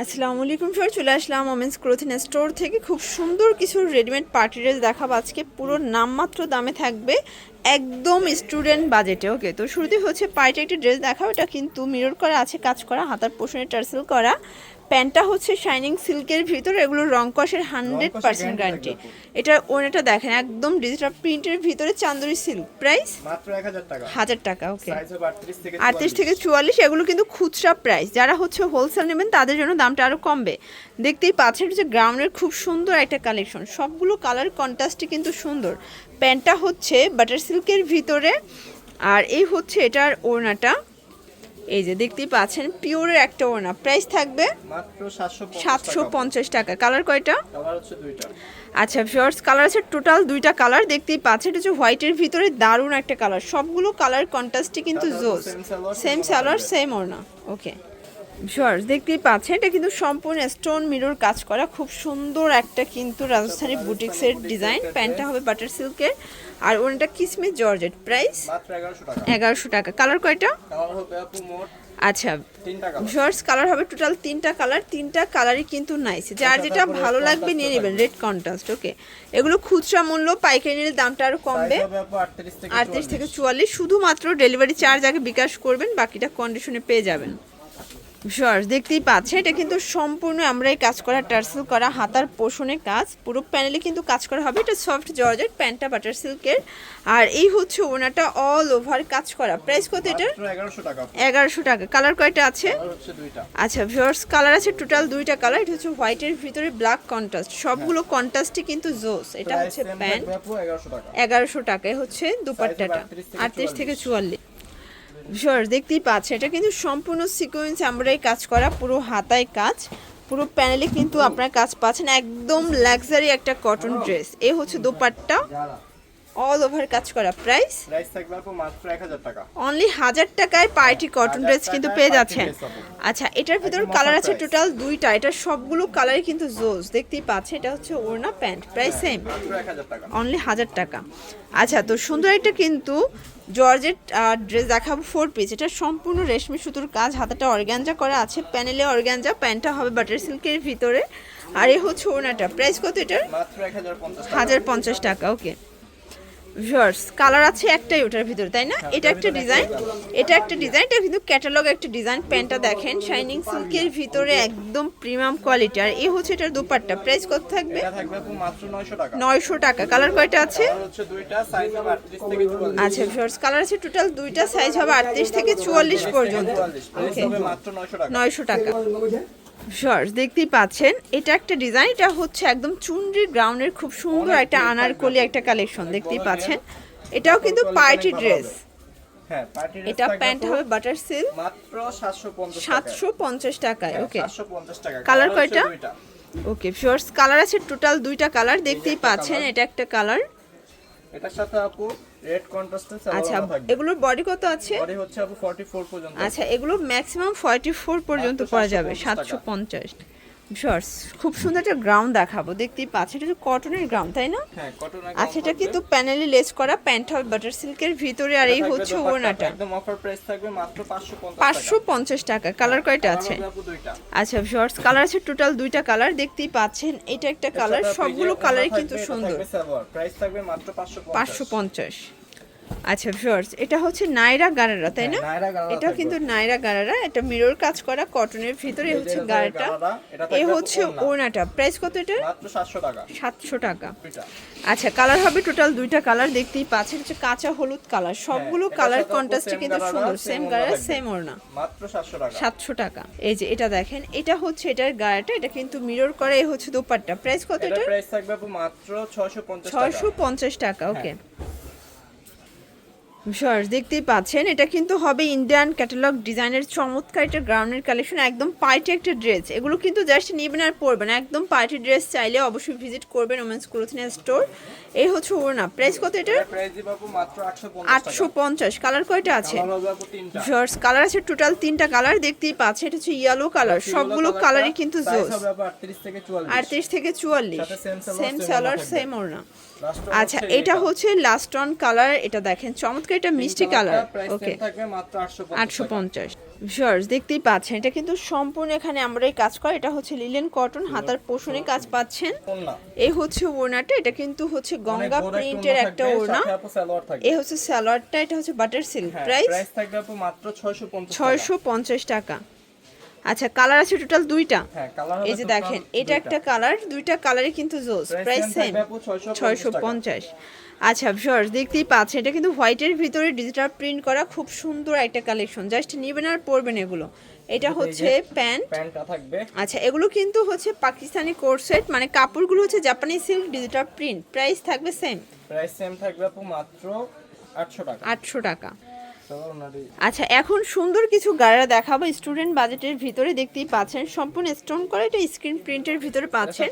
আসসালামু আলাইকুম স্যার চলে আসলাম ওমেন্স ক্লোথিং স্টোর থেকে। খুব সুন্দর কিছু রেডিমেড পার্টি ড্রেস দেখাবো আজকে। পুরো নামমাত্র দামে থাকবে একদম স্টুডেন্ট বাজেটে ওকে তো শুরুতে হচ্ছে পার্টি একটি ড্রেস দেখাও এটা কিন্তু মিরর করা আছে, কাজ করা, হাতার পোষণে টার্সেল করা। প্যান্টটা হচ্ছে শাইনিং সিল্কের ভিতরে এগুলো রং কষের হান্ড্রেড পার্সেন্ট গ্যারান্টি এটা ওনাটা দেখেন একদম ডিজিটাল প্রিন্টের ভিতরে চান্দরি সিল্ক প্রাইস হাজার টাকা। ওকে আটত্রিশ থেকে চুয়াল্লিশ। এগুলো কিন্তু খুচরা প্রাইস যারা হচ্ছে হোলসেল নেবেন তাদের জন্য দামটা আরও কমবে। দেখতেই পাচ্ছেন হচ্ছে গ্রাউন্ডের খুব সুন্দর একটা কালেকশন সবগুলো কালার কন্ট্রাস্টই কিন্তু সুন্দর। প্যান্টটা হচ্ছে বাটার সিল্কের ভিতরে আর এই হচ্ছে এটার ওড়নাটা। এই যে দেখতেই পাচ্ছেন পিওরের একটা ওড়না। প্রাইস থাকবে মাত্র সাতশো পঞ্চাশ টাকা। কালার কয়টা? কালার হচ্ছে দুইটা। আচ্ছা ফিওর্স কালার আছে টোটাল দুইটা কালার দেখতেই পাচ্ছেন এটা হচ্ছে হোয়াইটের ভিতরে দারুণ একটা কালার সবগুলো কালার কন্ট্রাস্টে কিন্তু জোস সেম সালার সালোয়ার সেম ওড়না। ওকে ফিওর্স দেখতেই পাচ্ছেন এটা কিন্তু সম্পূর্ণ স্টোন মিরর কাজ করা। খুব সুন্দর একটা কিন্তু রাজস্থানী বুটিক্সের ডিজাইন প্যান্টটা হবে বাটার সিল্কের আর ওনাটা কিসমিস জর্জেট। প্রাইস মাত্র এগারোশো টাকা। কালার কয়টা? আচ্ছা তিনটা কালার হবে টোটাল তিনটা কালার তিনটা কালারই কিন্তু নাইস যার যেটা ভালো লাগবে নিয়ে নেবেন। রেড কন্ট্রাস্ট ওকে এগুলো খুচরা মূল্য পাইকারি নিলে দামটা আরও কমবে। আটত্রিশ থেকে চুয়াল্লিশ। শুধুমাত্র ডেলিভারি চার্জ আগে বিকাশ করবেন বাকিটা কন্ডিশনে পেয়ে যাবেন। শর্টস দেখতেই পাচ্ছেন এটা কিন্তু সম্পূর্ণ আমরা এই কাজ করা টার্সেল করা হাতার পোষণে কাজ। পুরো প্যানেলে কিন্তু কাজ করা হবে এটা সফট জর্জেট প্যান্টটা বাটার সিল্কের আর এই হচ্ছে ওনাটা অল ওভার কাজ করা। প্রাইস কত এটা এগারোশো টাকা। কালার কয়টা আছে? আচ্ছা ভিউয়ার্স কালার আছে টোটাল দুইটা কালার এটা হচ্ছে হোয়াইটের ভিতরে ব্ল্যাক কন্ট্রাস্ট সবগুলো কন্ট্রাস্টই কিন্তু জোস এটা হচ্ছে প্যান্ট এগারোশো টাকা। এগারোশো টাকায় হচ্ছে দুপাট্টাটা। আটত্রিশ থেকে চুয়াল্লিশ। ভিউয়ার্স দেখতেই পাচ্ছে এটা কিন্তু সম্পূর্ণ সিকোয়েন্স আমরাই কাজ করা, পুরো হাতায় কাজ। পুরো প্যানেলে কিন্তু আপনার কাজ পাচ্ছেন, একদম লাক্সারি একটা কটন ড্রেস এ হচ্ছে দোপাট্টা। অল ওভার কাজ করা। প্রাইস প্রাইস থাকবে আপু মাত্র এক হাজার টাকা। অনলি হাজার টাকায় পার্টি কটন ড্রেস কিন্তু পেয়ে যাচ্ছেন। আচ্ছা এটার ভিতর কালার আছে টোটাল দুইটা। এটা সবগুলো কালারই কিন্তু জোস দেখতেই পাচ্ছে এটা হচ্ছে ওড়না প্যান্ট। প্রাইস সেম অনলি হাজার টাকা। আচ্ছা তো সুন্দর একটা কিন্তু জর্জেট ড্রেস দেখাবো ফোর পিস এটা সম্পূর্ণ রেশমি সুতোর কাজ। হাতাটা অর্গ্যাঞ্জা করা আছে। প্যানেলে অর্গ্যাঞ্জা প্যান্টটা হবে বাটার সিল্কের ভিতরে। আর এ হচ্ছে ওড়নাটা। প্রাইস কত এটার? হাজার পঞ্চাশ টাকা। ওকে ভিউয়ার্স কালার আছে একটাই ওটার ভিতরে তাই না? এটা একটা ডিজাইন এটা একটা ডিজাইন এটা কিন্তু ক্যাটালগ একটা ডিজাইন প্যান্টটা দেখেন শাইনিং সিল্কের ভিতরে একদম প্রিমিয়াম কোয়ালিটি আর এই হচ্ছে এটার দুপাট্টা প্রাইস কত থাকবে? নয়শো টাকা। কালার কয়টা আছে? আচ্ছা ভিউয়ার্স কালার আছে টোটাল দুইটা সাইজ হবে আটত্রিশ থেকে চুয়াল্লিশ পর্যন্ত। ওকে নয়শো টাকা। শর্টস দেখতেই পাচ্ছেন। এটা একটা ডিজাইন এটা হচ্ছে একদম চুনরি গ্রাউন্ডের খুব সুন্দর একটা আনারকলি একটা কালেকশন দেখতেই পাচ্ছেন। এটাও কিন্তু পার্টি ড্রেস হ্যাঁ এটা প্যান্ট হবে বাটার সিল্ক মাত্র সাতশো পঞ্চাশ সাতশো পঞ্চাশ টাকায় ওকে টাকা কালার কয়টা? ওকে শর্টস কালার আছে টোটাল দুইটা কালার দেখতেই পাচ্ছেন এটা একটা কালার এটার সাথে আপু রেড কন্ট্রাস্টের আচ্ছা এগুলোর বডি কত আছে? বডি হচ্ছে আপু 44 পর্যন্ত। আচ্ছা এগুলো ম্যাক্সিমাম ফর্টি ফোর পর্যন্ত পাওয়া পরা যাবে 750 সাতশো পঞ্চাশ। শর্টস খুব সুন্দর একটা গ্রাউন্ড দেখাবো। দেখতেই পাচ্ছেন এটা কটনের গ্রাউন্ড তাই না? হ্যাঁ আচ্ছা এটা কিন্তু প্যানেলে লেস করা প্যান্ট হবে বাটার সিল্কের ভিতরে আর এই হচ্ছে ওড়নাটা। একদম অফার প্রাইস থাকবে মাত্র 550 পাঁচশো পঞ্চাশ টাকা কালার কয়টা আছে? আচ্ছা শর্টস কালার আছে টোটাল দুইটা কালার দেখতেই পাচ্ছেন এটা একটা কালার সবগুলো কালারই কিন্তু সুন্দর। প্রাইস থাকবে মাত্র 550 পাঁচশো পঞ্চাশ। আচ্ছা শর্টস এটা হচ্ছে নাইরা গারারা তাই না? হ্যাঁ, গারারা এটা কিন্তু নাইরা গারারা এটা মিরর কাজ করা কটনের ভিতরে হচ্ছে গারাটা। গারারা, থাকবে হচ্ছে ওড়না। ওড়নাটা। প্রাইস কত এটা মাত্র 700 টাকা। সাতশো টাকা। আচ্ছা কালার হবে টোটাল দুইটা কালার দেখতেই পাচ্ছেন হচ্ছে কাঁচা হলুদ কালার সবগুলো কালার কন্ট্রাস্টে কিন্তু সুন্দর সেম কালার সেম ওড়না মাত্র 700 টাকা। সাতশো টাকা। এই যে এটা দেখেন এটা হচ্ছে এটার গাড়াটা এটা কিন্তু মিরর করে এই হচ্ছে দোপাট্টা। প্রাইস কত এটা প্রাইস থাকবে মাত্র 650 টাকা। ছয়শো পঞ্চাশ টাকা ওকে শর্টস দেখতেই পাচ্ছেন এটা কিন্তু হবে ইন্ডিয়ান ক্যাটালগ ডিজাইনের চমৎকার একটা গ্রাউন্ডের কালেকশন একদম পার্টি একটা ড্রেস এগুলো কিন্তু জাস্ট নেবেন আর পরবেন একদম পার্টি ড্রেস চাইলে অবশ্যই ভিজিট করবেন ওমেন্স ক্লোথিং স্টোর এই হচ্ছে ওড়না প্রাইস কত এটা এটার প্রাইস দিব আপু মাত্র 850 আটশো পঞ্চাশ কালার কয়টা আছে? শর্টস কালার আছে টোটাল তিনটা কালার দেখতেই পাচ্ছেন এটা হচ্ছে ইয়েলো কালার সবগুলো কালারই কিন্তু জোস 38 থেকে 44 আটত্রিশ থেকে চুয়াল্লিশ সেম সালোয়ার সেম ওড়না। আচ্ছা এটা হচ্ছে লাস্ট অন কালার এটা দেখেন চমৎকার এটা মিষ্টি কালার ওকে থাকবে মাত্র 850 আটশো পঞ্চাশ। ভিউয়ার্স দেখতেই পাচ্ছেন এটা কিন্তু সম্পূর্ণ এখানে আমরা এই কাজ করা এটা হচ্ছে লিলেন কটন হাতার পোষণে কাজ পাচ্ছেন। এই হচ্ছে ওড়নাটা এটা কিন্তু হচ্ছে গঙ্গা অনেক বড় প্রিন্টের একটা ওড়না। এই হচ্ছে সালোয়ারটা এটা হচ্ছে বাটার সিল্ক প্রাইস প্রাইস থাকবে মাত্র 650 ছয়শো পঞ্চাশ টাকা। আচ্ছা কালার আছে টোটাল দুইটা। হ্যাঁ কালার এই যে দেখেন এটা একটা কালার দুইটা কালারই কিন্তু জোস প্রাইস সেম 650 ছয়শো পঞ্চাশ আচ্ছা ভিউয়ার্স দেখতেই পাচ্ছেন এটা কিন্তু হোয়াইটের ভিতরে ডিজিটাল প্রিন্ট করা খুব সুন্দর একটা কালেকশন জাস্ট নেবেন আর পরবেন এগুলো। এটা হচ্ছে প্যান্ট আচ্ছা এগুলো কিন্তু হচ্ছে পাকিস্তানি কোর্সেট মানে কাপড়গুলো হচ্ছে জাপানি সিল্ক ডিজিটাল প্রিন্ট প্রাইস থাকবে সেম প্রাইস সেম থাকবে আপু মাত্র 800 টাকা। আটশো টাকা। আচ্ছা এখন সুন্দর কিছু গাড়া দেখাবো। স্টুডেন্ট বাজেটের ভিতরে দেখতেই পাচ্ছেন সম্পূর্ণ স্টোন করে এটা স্ক্রিন প্রিন্টের ভিতরে পাচ্ছেন।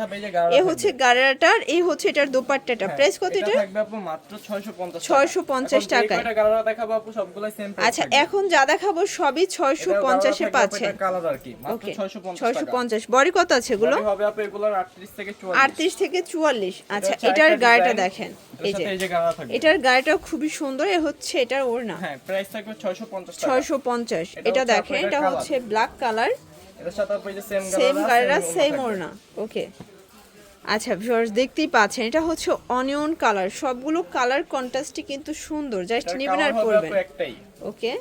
এ হচ্ছে গাড়াটার এই হচ্ছে এটার দোপাট্টাটা। প্রাইস কত এটা হ্যাঁ, মাত্র 650 650 টাকায়। এটা গাড়া দেখাবো আপু সবগুলাই সেম আচ্ছা এখন যা দেখাবো সবই ছয়শো পঞ্চাশে পাচ্ছেন। কালার আর কি মাত্র ওকে 650 ছয়শো পঞ্চাশ। বডি কত আছে এগুলো? হবে আপু এগুলোর 38 থেকে 44 আটত্রিশ থেকে চুয়াল্লিশ। আচ্ছা এটার আরেকটা দেখেন এটার এই যে। এটার গায়েটাও খুবই সুন্দর এ হচ্ছে এটার ওড়না। হ্যাঁ প্রাইস থাকবে 650 টাকা। ছয়শো পঞ্চাশ। এটা এটা দেখেন এটা হচ্ছে ব্ল্যাক কালার এটা সাথে আপনি যে সেম সেম গাড়িরা সেম। ওড়না ওকে আচ্ছা ভিউয়ার্স দেখতেই পাচ্ছেন এটা হচ্ছে অনিয়ন কালার সবগুলো কালার কন্ট্রাস্টই কিন্তু সুন্দর জাস্ট নিবেন আর পড়বেন পরবেন। ওকে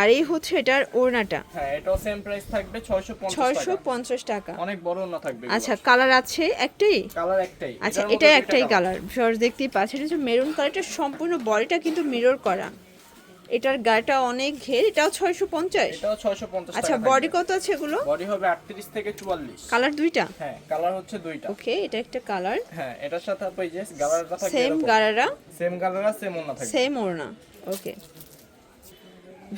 আর এই হচ্ছে এটার ওড়নাটা। হ্যাঁ এটাও সেম প্রাইস থাকবে 650 ছয়শো টাকা। পঞ্চাশ টাকা। অনেক বড় ওড়না থাকবে আচ্ছা কালার আছে একটাই? কালার একটাই। আচ্ছা এটাই একটাই কালার ভিউয়ার্স দেখতেই পাচ্ছেন। এটা মেরুন কালারটা সম্পূর্ণ বডিটা কিন্তু মিরর করা। এটার গাটা অনেক ঘের এটাও ছয়শো পঞ্চাশ? এটাও 650 আচ্ছা বডি কত আছে এগুলো? বডি হবে 38 থেকে 44 কালার দুইটা? হ্যাঁ কালার হচ্ছে দুইটা। ওকে এটা একটা কালার হ্যাঁ এটার সাথে আপু যে গালারটা থাকবে সেম গারারা? সেম গালার সেম ওড়না থাকবে। সেম ওড়না ওকে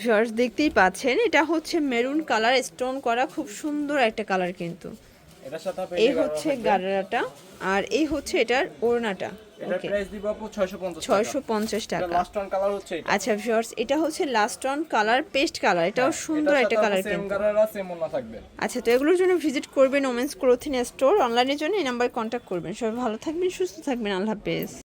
ভিউয়ার্স দেখতেই পাচ্ছেন এটা হচ্ছে মেরুন কালার স্টোন করা খুব সুন্দর একটা কালার কিন্তু। এই হচ্ছে। গারারাটা আর এই হচ্ছে এটার ওড়নাটা। এটার প্রাইস দিব আপু 650 টাকা। ছয়শো পঞ্চাশ টাকা। লাস্ট ওয়ান কালার হচ্ছে এটা। আচ্ছা ভিউয়ার্স এটা হচ্ছে last on colour paste colour এটাও সুন্দর একটা কালার কিন্তু। আচ্ছা তো এগুলোর জন্য ভিজিট করবেন ওমেন্স ক্লোথিং স্টোর অনলাইনের জন্য এই নাম্বারে কন্ট্যাক্ট করবেন। সবাই ভালো থাকবেন সুস্থ থাকবেন আল্লাহ হাফেজ।